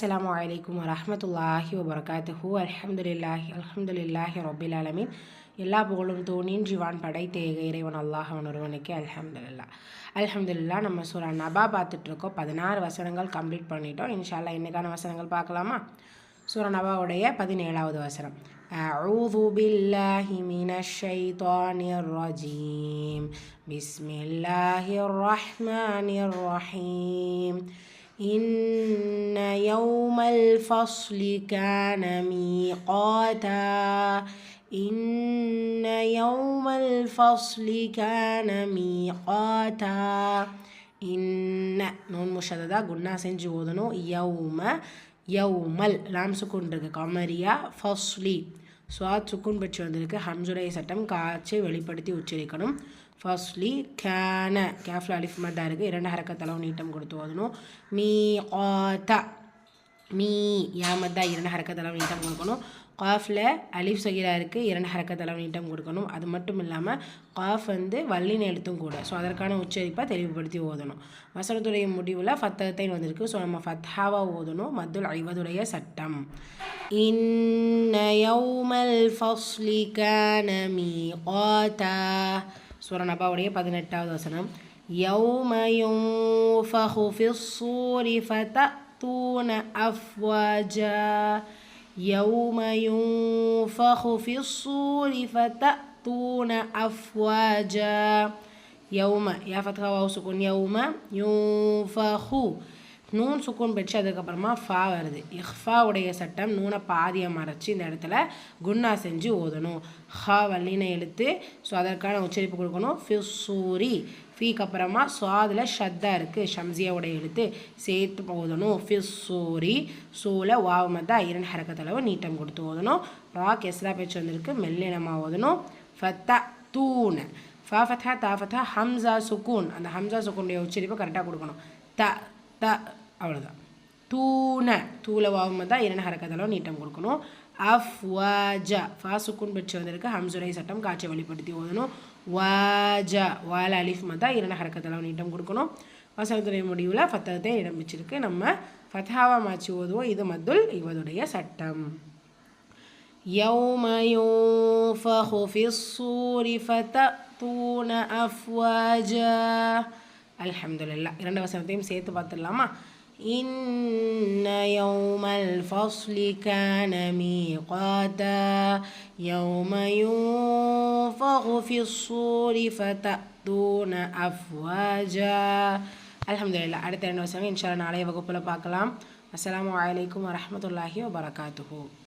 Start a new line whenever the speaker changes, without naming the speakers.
அஸ்லாம் வலைக்கம் வரமத்துல்லாஹி வபரகாத்துஹூ அல்ஹம்துலில்லாஹி அல்ஹம்துலில்லாஹி ரபில் அலமின் எல்லா புகழும் தோணின் ஜிவான் படைத்தேக இறைவன் அல்லாஹ் ஒருவனுக்கு அல்ஹம்துல்லா அல்ஹம்துல்லா நம்ம சூரா நபா பார்த்துட்ருக்கோம் பதினாறு வசனங்கள் கம்ப்ளீட் பண்ணிட்டோம் இன்ஷால்லா என்னைக்கான வசனங்கள் பார்க்கலாமா சூரா நபாவுடைய பதினேழாவது வசனம் أعوذ بالله من الشيطان الرجيم بسم الله الرحمن الرحيم إن يوم الفصل كان ميقاتا إن يوم الفصل كان ميقاتا إن نون مشددة قلنا سنجي وضنو يوم يوم لام سكون رقا قمرية فصلي சுவாத் சுக்குன் பெற்று வந்திருக்கு ஹம்சுடைய சட்டம் காட்சியை வெளிப்படுத்தி உச்சரிக்கணும். ஃபர்ஸ்ட்லி கேன கேஃப்ல அலிஃப் தான் இருக்குது இரண்டு ஹரக்கத்தளவு நீட்டம் கொடுத்து ஓதணும். மீ ஆத்த மீ யாமத்தா இரண்டு ஹரக்கத்தளவு நீட்டம் கொடுக்கணும். காஃபில் அலிஃப் சகிரா இருக்குது இரண்டு ஹரக்கத்தளவு நீட்டம் கொடுக்கணும். அது மட்டும் இல்லாமல் காஃப் வந்து வல்லின எழுத்தும் கூட. ஸோ அதற்கான உச்சரிப்பை தெளிவுபடுத்தி ஓதணும். வசனத்துடைய முடிவில் ஃபத்தகத்தை வந்திருக்கு. ஸோ நம்ம ஃபத்ஹாவாக ஓதணும். மத்துல் ஐவதுடைய சட்டம். இன்ன யௌமல் ஃபஸ்லி கான மீகாதா சூரநபாவுடைய பதினெட்டாவது வசனம். யௌம ஃபஹு ஃபிஸ்ஸூரி يأتون أفواجا يوم ينفخ في الصور فتأتون أفواجا. يوم يا فتحة واو سكون. يوم ينفخ நூன் சுக்கூன் பெற்று அதுக்கப்புறமா ஃபா வருது. இஹ்ஃபாவுடைய சட்டம் நூனை பாதியை மறைச்சி இந்த இடத்துல குன்னா செஞ்சு ஓதணும். ஹா வல்லின எழுத்து ஸோ அதற்கான உச்சரிப்பு கொடுக்கணும். ஃபிசூரி ஃபீக்கு அப்புறமா சுவாதில் ஷத்தா இருக்குது ஷம்சியாவுடைய எழுத்து. சேர்த்து ஓதணும். ஃபிசூரி சூல வாவமத்தா இரண்டு ஹரக்கத்தளவு நீட்டம் கொடுத்து ஓதணும். ராக் எஸ்ரா பேச்சு வந்திருக்கு மெல்லினமாக ஓதணும். ஃபத்தா தூண். ஃபா ஃபத்தா தா ஃபத்தா ஹம்சா சுக்கூன். அந்த ஹம்சா சுக்கூனுடைய உச்சரிப்பை கரெக்டாக கொடுக்கணும். த த அவ்வளோதான் தூண தூள வாவும் தான் இரண்டு ஹரக்கத்தளவு நீட்டம் கொடுக்கணும் அஃப் வாஜா ஃபா சுக்குன் பெற்று வந்திருக்கு ஹம்சுரை சட்டம் காட்சி வெளிப்படுத்தி ஓதணும் வாஜா வால அலிஃப் மதா இரண்டு ஹரக்கத்தளவு நீட்டம் கொடுக்கணும் வசனத்துடைய முடிவில் ஃபத்தகத்தை இடம் வச்சிருக்கு நம்ம ஃபத்ஹாவா மாச்சி ஓதுவோம் இது மத்துல் இவதுடைய சட்டம் يوم ينفخ في الصور فتأتون أفواجا அல்ஹம்துல்லா இரண்டு வசனத்தையும் சேர்த்து பார்த்துடலாமா إن يوم الفصل كان ميقاتا يوم ينفخ في الصور فتأتون أفواجا அலமதுல்லா அடுத்த ரெண்டு வருஷம் இன்ஷால்லா நாளைய வகுப்பில் பார்க்கலாம் அஸ்லாம் வலைக்கம் வரமத்துல்லாஹி வபரகாத்துஹூ